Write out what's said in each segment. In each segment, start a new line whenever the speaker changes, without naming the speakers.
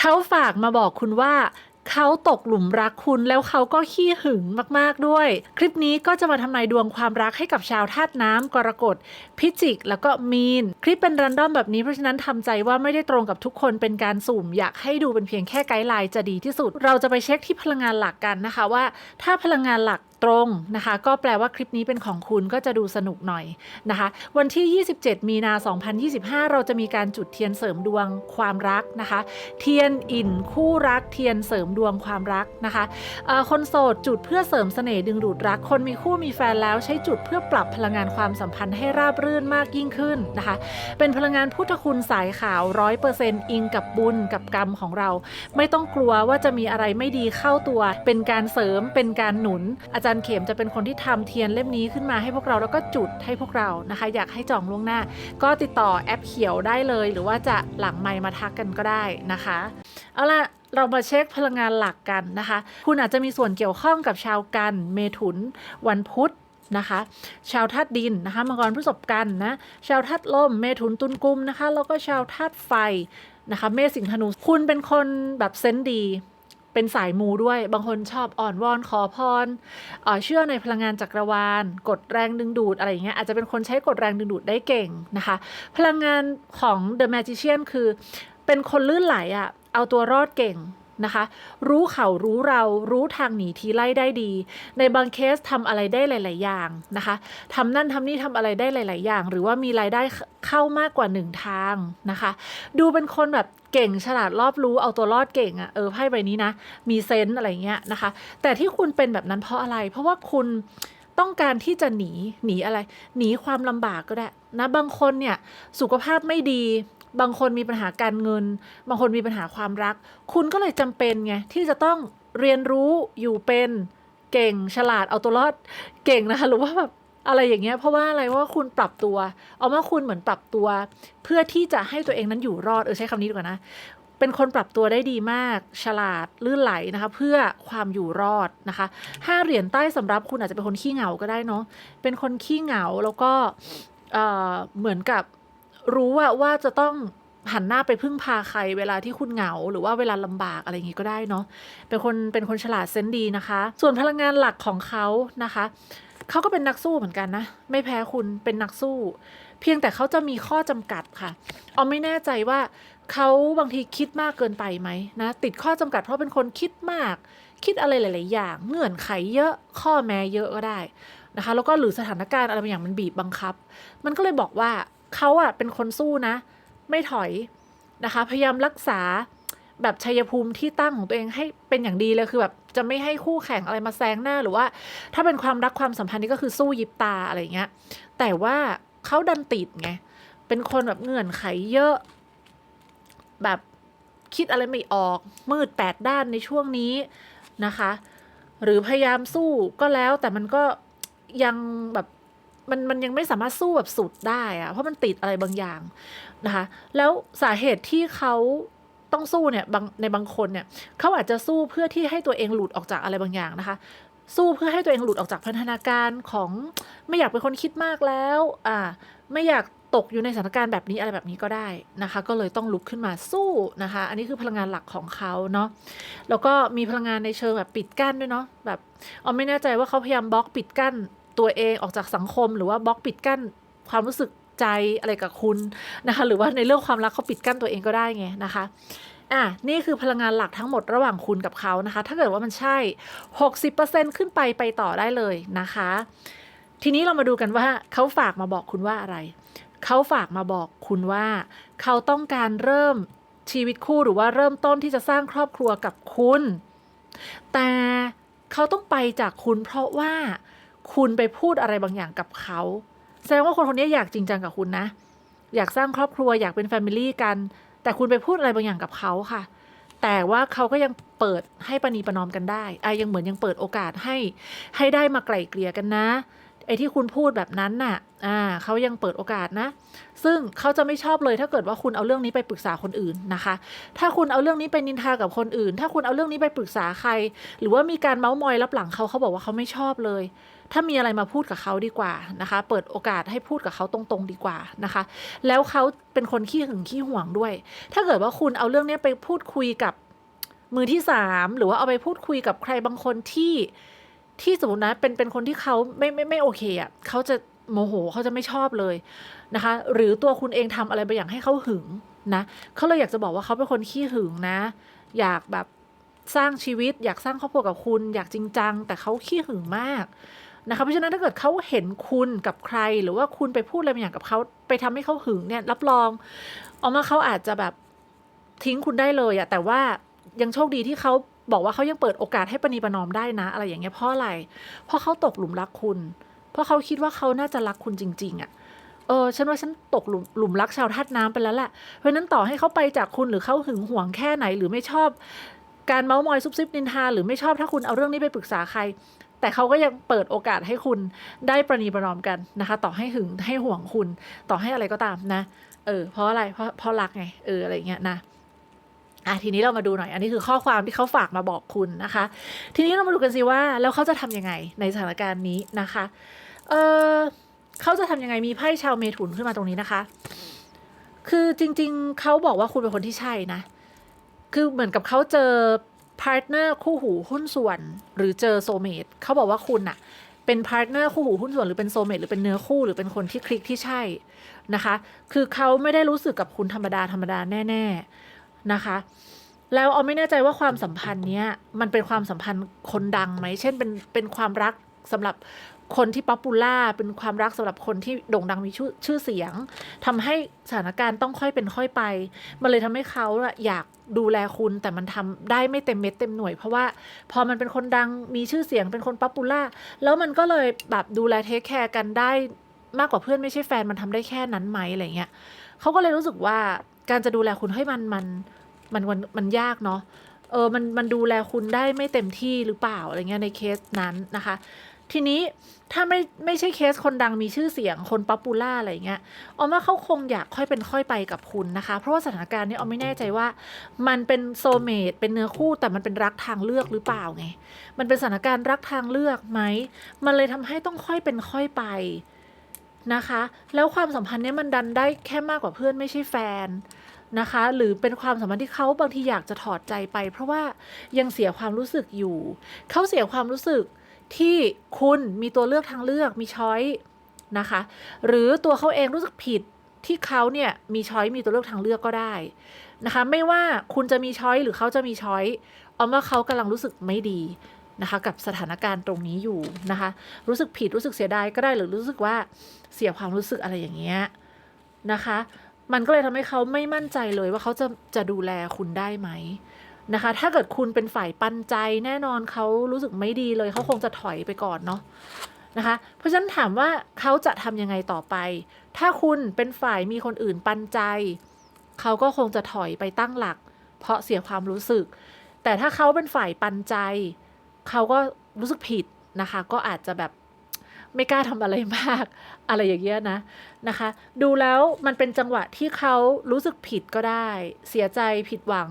เขาฝากมาบอกคุณว่าเขาตกหลุมรักคุณแล้วเขาก็ขี้หึงมากๆด้วย คลิปนี้ก็จะมาทำนายดวงความรักให้กับชาวธาตุน้ำกรกฎพิจิก แล้วก็มีน คลิปเป็นรันดอมแบบนี้เพราะฉะนั้นทำใจว่าไม่ได้ตรงกับทุกคนเป็นการสุ่ม อยากให้ดูเป็นเพียงแค่ไกด์ไลน์จะดีที่สุด เราจะไปเช็คที่พลังงานหลักกันนะคะว่า ถ้าพลังงานหลัก ตรงนะคะ ก็แปลว่าคลิปนี้เป็นของคุณก็จะดูสนุกหน่อยนะคะ วันที่ 27 มีนา 2025 เราจะมีการจุดเทียนเสริมดวงความรักนะคะ เทียนอินคู่รักเทียนเสริมดวงความรักนะคะคนโสดจุดเพื่อเสริมเสน่ห์ดึงดูดรัก คนมีคู่มีแฟนแล้วใช้จุดเพื่อปรับพลังงานความสัมพันธ์ให้ราบรื่นมากยิ่งขึ้นนะคะ เป็นพลังงานพุทธคุณสายขาวร้อยเปอร์เซนต์อิงกับบุญกับกรรมของเรา ไม่ต้องกลัวว่าจะมีอะไรไม่ดีเข้าตัว เป็นการเสริมเป็นการหนุนอาจารย์ันเข็มจะเป็นคนที่ทำเทียนเล่มนี้ขึ้นมาให้พวกเราแล้วก็จุดให้พวกเรานะคะ อยากให้จองล่วงหน้า ก็ติดต่อแอปเขียวได้เลย หรือว่าจะหลังไมมาทักกันก็ได้นะคะ เอาล่ะเรามาเช็คพลังงานหลักกันนะคะ คุณอาจจะมีส่วนเกี่ยวข้องกับชาวกัน เมถุน วันพุธนะคะ ชาวธาตุดินนะคะมังกรพฤษภกันนะชาวธาตุลม เมถุนตุลกุมนะคะ แล้วก็ชาวธาตุไฟนะคะ เมษสิงห์ธนูคุณเป็นคนแบบเซนส์ดี เป็นสายมูด้วย บางคนชอบอ่อนวอนขอพรเเชื่อในพลังงานจักรวาล กดแรงดึงดูดอะไรอย่างเงี้ยอาจจะเป็นคนใช้กดแรงดึงดูดได้เก่งนะคะ พลังงานของ The Magician คือ เป็นคนลื่นไหลอะเอาตัวรอดเก่ง นะคะ รู้เขารู้เรารู้ทางหนีทีไล่ได้ดี ในบางเคสทำอะไรได้หลาย ๆ อย่างนะคะทำนั่นทำนี่ทำอะไรได้หลาย ๆ อย่าง หรือว่ามีรายได้เข้ามากกว่าหนึ่งทางนะคะ ดูเป็นคนแบบเก่งฉลาดรอบรู้เอาตัวรอดเก่งอะเออไพ่ใบนี้นะ มีเซนส์อะไรเงี้ยนะคะ แต่ที่คุณเป็นแบบนั้นเพราะอะไร เพราะว่าคุณต้องการที่จะหนีหนีอะไร หนีความลำบากก็ได้นะบางคนเนี่ยสุขภาพไม่ดี บางคนมีปัญหาการเงิน บางคนมีปัญหาความรัก คุณก็เลยจำเป็นไงที่จะต้องเรียนรู้อยู่เป็นเก่งฉลาดเอาตัวรอดเก่งนะคะหรือว่าแบบอะไรอย่างเงี้ยเพราะว่าอะไรว่าคุณปรับตัว เอาว่าคุณเหมือนปรับตัว เพื่อที่จะให้ตัวเองนั้นอยู่รอดเออใช้คำนี้ดีกว่านะเป็นคนปรับตัวได้ดีมาก ฉลาดลื่นไหลนะคะ เพื่อความอยู่รอดนะคะห้าเหรียญใต้สำหรับคุณอาจจะเป็นคนขี้เหงาก็ได้เนาะเป็นคนขี้เหงาแล้วก็เอ่อเหมือนกับ รู้ว่าว่าจะต้องหันหน้าไปพึ่งพาใครเวลาที่คุณเหงา หรือว่าเวลาลำบากอะไรอย่างงี้ก็ได้เนาะเป็นคนเป็นคนฉลาดเซนดีนะคะ ส่วนพลังงานหลักของเขานะคะเขาก็เป็นนักสู้เหมือนกันนะ ไม่แพ้คุณเป็นนักสู้ เพียงแต่เขาจะมีข้อจำกัดค่ะเอาไม่แน่ใจว่าเขาบางทีคิดมากเกินไปไหมนะ ติดข้อจำกัดเพราะเป็นคนคิดมาก คิดอะไรหลาย ๆ อย่าง เงื่อนไขเยอะข้อแม้เยอะก็ได้นะคะ แล้วก็หรือสถานการณ์อะไรบางอย่างมันบีบบังคับ มันก็เลยบอกว่า เขาอะเป็นคนสู้นะ ไม่ถอยนะคะ พยายามรักษาแบบชัยภูมิที่ตั้งของตัวเองให้เป็นอย่างดีเลยคือแบบจะไม่ให้คู่แข่งอะไรมาแซงหน้าหรือว่า ถ้าเป็นความรักความสัมพันธ์นี่ก็คือสู้ยิบตาอะไรอย่างเงี้ย แต่ว่าเขาดันติดไง เป็นคนแบบเงื่อนไขเยอะ แบบคิดอะไรไม่ออก มืดแปดด้านในช่วงนี้นะคะ หรือพยายามสู้ก็แล้วแต่มันก็ยังแบบ มันมันยังไม่สามารถสู้แบบสุดได้อะเพราะมันติดอะไรบางอย่างนะคะ แล้วสาเหตุที่เขาต้องสู้เนี่ยบางในบางคนเนี่ยเขาอาจจะสู้เพื่อที่ให้ตัวเองหลุดออกจากอะไรบางอย่างนะคะ สู้เพื่อให้ตัวเองหลุดออกจากพันธนาการของไม่อยากเป็นคนคิดมากแล้วอ่าไม่อยากตกอยู่ในสถานการณ์แบบนี้อะไรแบบนี้ก็ได้นะคะ ก็เลยต้องลุกขึ้นมาสู้นะคะ อันนี้คือพลังงานหลักของเขาเนาะแล้วก็มีพลังงานในเชิงแบบปิดกั้นด้วยเนาะแบบเอาไม่แน่ใจว่าเขาพยายามบล็อกปิดกั้น ตัวเองออกจากสังคม หรือว่าบล็อกปิดกั้นความรู้สึกใจอะไรกับคุณนะคะ หรือว่าในเรื่องความรักเขาปิดกั้นตัวเองก็ได้ไงนะคะอะนี่คือพลังงานหลักทั้งหมดระหว่างคุณกับเขานะคะ ถ้าเกิดว่ามันใช่ 60%ขึ้นไปไปต่อได้เลยนะคะ ทีนี้เรามาดูกันว่าเขาฝากมาบอกคุณว่าอะไร เขาฝากมาบอกคุณว่า เขาต้องการเริ่มชีวิตคู่หรือว่าเริ่มต้นที่จะสร้างครอบครัวกับคุณ แต่เขาต้องไปจากคุณเพราะว่า คุณไปพูดอะไรบางอย่างกับเขา แสดงว่าคนคนนี้อยากจริงจังกับคุณนะ อยากสร้างครอบครัวอยากเป็นแฟมิลี่กัน แต่คุณไปพูดอะไรบางอย่างกับเขาค่ะ แต่ว่าเขาก็ยังเปิดให้ปณีประนอมกันได้อะยังเหมือนยังเปิดโอกาสให้ ให้ได้มาไกล่เกลี่ยกันนะ ไอ้ที่คุณพูดแบบนั้นน่ะ อ่าเขายังเปิดโอกาสนะ ซึ่งเขาจะไม่ชอบเลยถ้าเกิดว่าคุณเอาเรื่องนี้ไปปรึกษาคนอื่นนะคะ ถ้าคุณเอาเรื่องนี้ไปนินทากับคนอื่น ถ้าคุณเอาเรื่องนี้ไปปรึกษาใคร หรือว่ามีการเมาส์มอยรับหลังเขาเขาบอกว่าเขาไม่ชอบเลย ถ้ามีอะไรมาพูดกับเขาดีกว่านะคะ เปิดโอกาสให้พูดกับเขาตรงๆดีกว่านะคะ แล้วเขาเป็นคนขี้หึงขี้ห่วงด้วย ถ้าเกิดว่าคุณเอาเรื่องนี้ไปพูดคุยกับมือที่สามหรือว่าเอาไปพูดคุยกับใครบางคนที่ที่สมมตินะเป็นเป็นคนที่เขาไม่ไม่ไม่โอเคอะเขาจะโมโหเขาจะไม่ชอบเลยนะคะ หรือตัวคุณเองทำอะไรบางอย่างให้เขาหึงนะเขาเลยอยากจะบอกว่าเขาเป็นคนขี้หึงนะ อยากแบบสร้างชีวิต อยากสร้างครอบครัวกับคุณ อยากจริงจัง แต่เขาขี้หึงมาก นะคะเพราะฉะนั้นถ้าเกิดเขาเห็นคุณกับใคร หรือว่าคุณไปพูดอะไรบางอย่างกับเขาไปทำให้เขาหึงเนี่ยรับรองออกมาเขาอาจจะแบบทิ้งคุณได้เลยอะแต่ว่ายังโชคดีที่เขาบอกว่าเขายังเปิดโอกาสให้ปณีประนอมได้นะ อะไรอย่างเงี้ยเพราะอะไร เพราะเขาตกหลุมรักคุณ เพราะเขาคิดว่าเขาน่าจะรักคุณจริง ๆอะเออฉันว่าฉันตกหลุมหลุมรักชาวธาตุน้ำไปแล้วแหละเพราะฉะนั้นต่อให้เขาไปจากคุณหรือเขาหึงหวงแค่ไหน หรือไม่ชอบ การเมาส์มอยซุบซิบนินทา หรือไม่ชอบถ้าคุณเอาเรื่องนี้ไปปรึกษาใคร แต่เขาก็ยังเปิดโอกาสให้คุณได้ประนีประนอมกันนะคะ ต่อให้หึงให้ห่วงคุณ ต่อให้อะไรก็ตามนะ เออ เพราะอะไร เพราะเพราะรักไง เออ อะไรเงี้ยนะอะทีนี้เรามาดูหน่อย อันนี้คือข้อความที่เขาฝากมาบอกคุณนะคะ ทีนี้เรามาดูกันสิว่า แล้วเขาจะทำยังไงในสถานการณ์นี้นะคะ เออเขาจะทำยังไง มีไพ่ชาวเมถุนขึ้นมาตรงนี้นะคะ คือจริง ๆ เขาบอกว่าคุณเป็นคนที่ใช่นะ คือเหมือนกับเขาเจอ พาร์ทเนอร์คู่หูหุ้นส่วน หรือเจอโซเมตเขาบอกว่าคุณอะเป็นพาร์ทเนอร์คู่หูหุ้นส่วนหรือเป็นโซเมตหรือเป็นเนื้อคู่หรือเป็นคนที่คลิกที่ใช่นะคะ คือเขาไม่ได้รู้สึกกับคุณธรรมดาธรรมดาแน่ ๆนะคะแล้วเอาไม่แน่ใจว่าความสัมพันธ์เนี้ยมันเป็นความสัมพันธ์คนดังไหม เช่นเป็นเป็นความรักสำหรับ คนที่ป๊อปปูล่าเป็นความรักสำหรับคนที่โด่งดังมีชื่อชื่อเสียงทำให้สถานการณ์ต้องค่อยเป็นค่อยไป มันเลยทำให้เขาอยากดูแลคุณแต่มันทำได้ไม่เต็มเม็ดเต็มหน่วย เพราะว่าพอมันเป็นคนดังมีชื่อเสียงเป็นคนป๊อปปูล่าแล้วมันก็เลยแบบดูแลเทคแคร์กันได้มากกว่าเพื่อนไม่ใช่แฟนมันทำได้แค่นั้นไหมอะไรเงี้ยเขาก็เลยรู้สึกว่าการจะดูแลคุณให้มันมันมันมันมันยากเนาะเออมันมันดูแลคุณได้ไม่เต็มที่หรือเปล่าอะไรเงี้ยในเคสนั้นนะคะ ทีนี้ถ้าไม่ไม่ใช่เคสคนดังมีชื่อเสียงคนป๊อปปูล่าอะไรเงี้ยออมว่าเขาคงอยากค่อยเป็นค่อยไปกับคุณนะคะ เพราะว่าสถานการณ์นี้ออมไม่แน่ใจว่า มันเป็นโซเมตเป็นเนื้อคู่แต่มันเป็นรักทางเลือกหรือเปล่าไง มันเป็นสถานการณ์รักทางเลือกไหม มันเลยทำให้ต้องค่อยเป็นค่อยไปนะคะ แล้วความสัมพันธ์นี้มันดันได้แค่มากกว่าเพื่อนไม่ใช่แฟนนะคะ หรือเป็นความสัมพันธ์ที่เขาบางทีอยากจะถอดใจไป เพราะว่ายังเสียความรู้สึกอยู่ เขาเสียความรู้สึก ที่คุณมีตัวเลือกทางเลือกมีช้อยนะคะ หรือตัวเขาเองรู้สึกผิดที่เขาเนี่ยมีช้อยมีตัวเลือกทางเลือกก็ได้นะคะ ไม่ว่าคุณจะมีช้อยหรือเขาจะมีช้อยเอาว่าเขากำลังรู้สึกไม่ดีนะคะ กับสถานการณ์ตรงนี้อยู่นะคะ รู้สึกผิดรู้สึกเสียดายก็ได้หรือรู้สึกว่าเสียความรู้สึกอะไรอย่างเงี้ยนะคะ มันก็เลยทำให้เขาไม่มั่นใจเลยว่าเขาจะจะดูแลคุณได้ไหม นะคะ ถ้าเกิดคุณเป็นฝ่ายปันใจแน่นอนเขารู้สึกไม่ดีเลยเขาคงจะถอยไปก่อนเนาะนะคะ เพราะฉะนั้นถามว่าเขาจะทำยังไงต่อไป ถ้าคุณเป็นฝ่ายมีคนอื่นปันใจเขาก็คงจะถอยไปตั้งหลัก เพราะเสียความรู้สึก แต่ถ้าเขาเป็นฝ่ายปันใจเขาก็รู้สึกผิดนะคะ ก็อาจจะแบบไม่กล้าทำอะไรมาก อะไรอย่างเงี้ยนะนะคะ ดูแล้วมันเป็นจังหวะที่เขารู้สึกผิดก็ได้ เสียใจผิดหวัง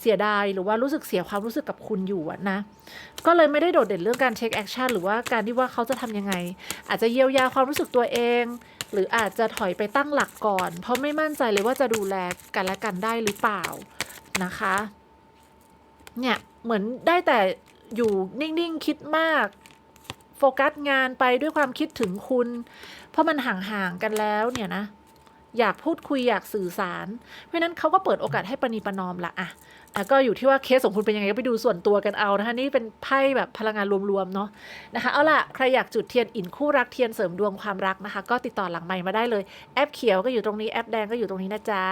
เสียดายหรือว่ารู้สึกเสียความรู้สึกกับคุณอยู่นะ ก็เลยไม่ได้โดดเด่นเรื่องการเช็คแอคชั่นหรือว่าการที่ว่าเขาจะทำยังไง อาจจะเยียวยาความรู้สึกตัวเอง หรืออาจจะถอยไปตั้งหลักก่อน เพราะไม่มั่นใจเลยว่าจะดูแลกันและกันได้หรือเปล่านะคะ เนี่ยเหมือนได้แต่อยู่นิ่งๆคิดมาก โฟกัสงานไปด้วยความคิดถึงคุณ เพราะมันห่างๆกันแล้วเนี่ยนะ อยากพูดคุยอยากสื่อสาร เพราะนั้นเขาก็เปิดโอกาสให้ปณีประนอมละอะอะก็อยู่ที่ว่าเคสของคุณเป็นยังไงก็ไปดูส่วนตัวกันเอานะคะนี่เป็นไพ่แบบพลังงานรวมๆเนาะนะคะเอาล่ะใครอยากจุดเทียนอินคู่รักเทียนเสริมดวงความรักนะคะ ก็ติดต่อหลังไมค์มาได้เลยแอปเขียวก็อยู่ตรงนี้แอปแดงก็อยู่ตรงนี้นะจ๊ะ